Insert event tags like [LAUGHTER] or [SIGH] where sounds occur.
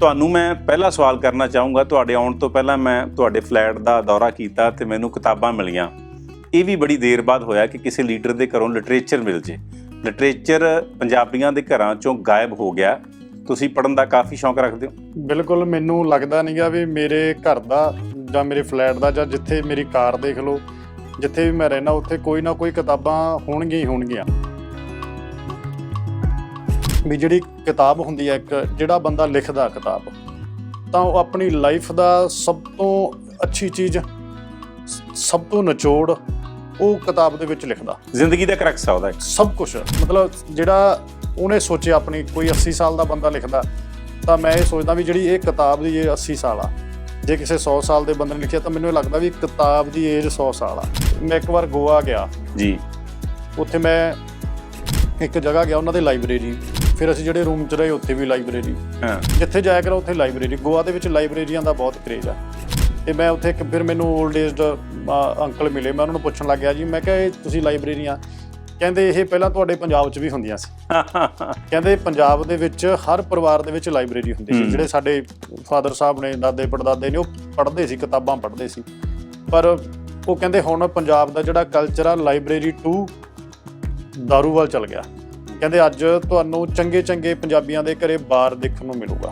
ਤੁਹਾਨੂੰ ਮੈਂ ਪਹਿਲਾ ਸਵਾਲ ਕਰਨਾ ਚਾਹੂੰਗਾ, ਤੁਹਾਡੇ ਆਉਣ ਤੋਂ ਪਹਿਲਾਂ ਮੈਂ ਤੁਹਾਡੇ ਫਲੈਟ ਦਾ ਦੌਰਾ ਕੀਤਾ ਤੇ ਮੈਨੂੰ ਕਿਤਾਬਾਂ ਮਿਲੀਆਂ। ਇਹ ਵੀ ਬੜੀ ਦੇਰ ਬਾਅਦ ਹੋਇਆ ਕਿ ਕਿਸੇ ਲੀਡਰ ਦੇ ਘਰੋਂ ਲਿਟਰੇਚਰ ਮਿਲ ਜੇ। ਲਿਟਰੇਚਰ ਪੰਜਾਬੀਆਂ ਦੇ ਘਰਾਂ ਚੋਂ ਗਾਇਬ ਹੋ ਗਿਆ। ਤੁਸੀਂ ਪੜਨ ਦਾ ਕਾਫੀ ਸ਼ੌਂਕ ਰੱਖਦੇ ਹੋ? ਬਿਲਕੁਲ, ਮੈਨੂੰ ਲੱਗਦਾ ਨਹੀਂਗਾ ਵੀ ਮੇਰੇ ਘਰ ਦਾ ਜਾਂ ਮੇਰੇ ਫਲੈਟ ਦਾ ਜਾਂ ਜਿੱਥੇ ਮੇਰੀ ਕਾਰ ਦੇਖ ਲਓ, ਜਿੱਥੇ ਵੀ ਮੈਂ ਰਹਿਣਾ ਉੱਥੇ ਕੋਈ ਨਾ ਕੋਈ ਕਿਤਾਬਾਂ ਹੋਣਗੀਆਂ ਹੀ ਹੋਣਗੀਆਂ। ਵੀ ਜਿਹੜੀ ਕਿਤਾਬ ਹੁੰਦੀ ਹੈ ਇੱਕ ਜਿਹੜਾ ਬੰਦਾ ਲਿਖਦਾ ਕਿਤਾਬ ਤਾਂ ਉਹ ਆਪਣੀ ਲਾਈਫ ਦਾ ਸਭ ਤੋਂ ਅੱਛੀ ਚੀਜ਼ ਸਭ ਤੋਂ ਨਿਚੋੜ ਉਹ ਕਿਤਾਬ ਦੇ ਵਿੱਚ ਲਿਖਦਾ। ਜ਼ਿੰਦਗੀ ਦਾ ਕਰਕਸ ਆ ਉਹਦਾ। ਸਭ ਕੁਝ ਮਤਲਬ ਜਿਹੜਾ ਉਹਨੇ ਸੋਚਿਆ ਆਪਣੀ ਕੋਈ 80 ਸਾਲ ਦਾ ਬੰਦਾ ਲਿਖਦਾ ਤਾਂ ਮੈਂ ਇਹ ਸੋਚਦਾ ਵੀ ਜਿਹੜੀ ਇਹ ਕਿਤਾਬ ਦੀ ਇਹ 80 ਸਾਲ ਆ ਜੇ ਕਿਸੇ 100 ਸਾਲ ਦੇ ਬੰਦੇ ਨੇ ਲਿਖਿਆ ਤਾਂ ਮੈਨੂੰ ਇਹ ਲੱਗਦਾ ਵੀ ਕਿਤਾਬ ਦੀ ਏਜ 100 ਸਾਲ ਆ। ਮੈਂ ਇੱਕ ਵਾਰ ਗੋਆ ਗਿਆ। ਜੀ। ਉੱਥੇ ਮੈਂ ਇੱਕ ਜਗ੍ਹਾ ਗਿਆ ਉਹਨਾਂ ਦੇ ਲਾਇਬ੍ਰੇਰੀ। ਫਿਰ ਅਸੀਂ ਜਿਹੜੇ ਰੂਮ 'ਚ ਰਹੇ ਉੱਥੇ ਵੀ ਲਾਇਬ੍ਰੇਰੀ। ਹਾਂ। ਜਿੱਥੇ ਜਾਇਆ ਕਰਾਂ ਉੱਥੇ ਲਾਇਬ੍ਰੇਰੀ। ਗੋਆ ਦੇ ਵਿੱਚ ਲਾਇਬ੍ਰੇਰੀਆਂ ਦਾ ਬਹੁਤ ਕਰੇਜ ਆ। ਤੇ ਮੈਂ ਉੱਥੇ ਇੱਕ ਫਿਰ ਮੈਨੂੰ 올ਡ ਏਜਡ ਅੰਕਲ ਮਿਲੇ। ਮੈਂ ਉਹਨਾਂ ਨੂੰ ਪੁੱਛਣ ਲੱਗ ਗਿਆ ਜੀ ਮੈਂ ਕਿਹਾ ਇਹ ਤੁਸੀਂ ਲਾਇਬ੍ਰੇਰੀਆਂ? ਕਹਿੰਦੇ ਇਹ ਪਹਿਲਾਂ ਤੁਹਾਡੇ ਪੰਜਾਬ 'ਚ ਵੀ ਹੁੰਦੀਆਂ ਸੀ। [LAUGHS] ਕਹਿੰਦੇ ਪੰਜਾਬ ਦੇ ਵਿੱਚ ਹਰ ਪਰਿਵਾਰ ਦੇ ਵਿੱਚ ਲਾਇਬ੍ਰੇਰੀ ਹੁੰਦੀ ਸੀ। ਜਿਹੜੇ ਸਾਡੇ ਫਾਦਰ ਸਾਹਿਬ ਨੇ ਦਾਦੇ ਪੜਦਾਦੇ ਨੇ ਉਹ ਪੜ੍ਹਦੇ ਸੀ ਕਿਤਾਬਾਂ ਪੜ੍ਹਦੇ ਸੀ। ਪਰ ਉਹ ਕਹਿੰਦੇ ਹੁਣ ਪੰਜਾਬ ਦਾ ਜਿਹੜਾ ਕਲਚਰ ਆ ਲਾਇਬ੍ਰੇਰੀ ਟੂ ਦਾਰੂ ਵੱਲ ਚੱਲ ਗਿਆ ਕਹਿੰਦੇ ਅੱਜ ਤੁਹਾਨੂੰ ਚੰਗੇ ਚੰਗੇ ਪੰਜਾਬੀਆਂ ਦੇ ਘਰੇ ਬਾਰ ਦੇਖਣ ਨੂੰ ਮਿਲੂਗਾ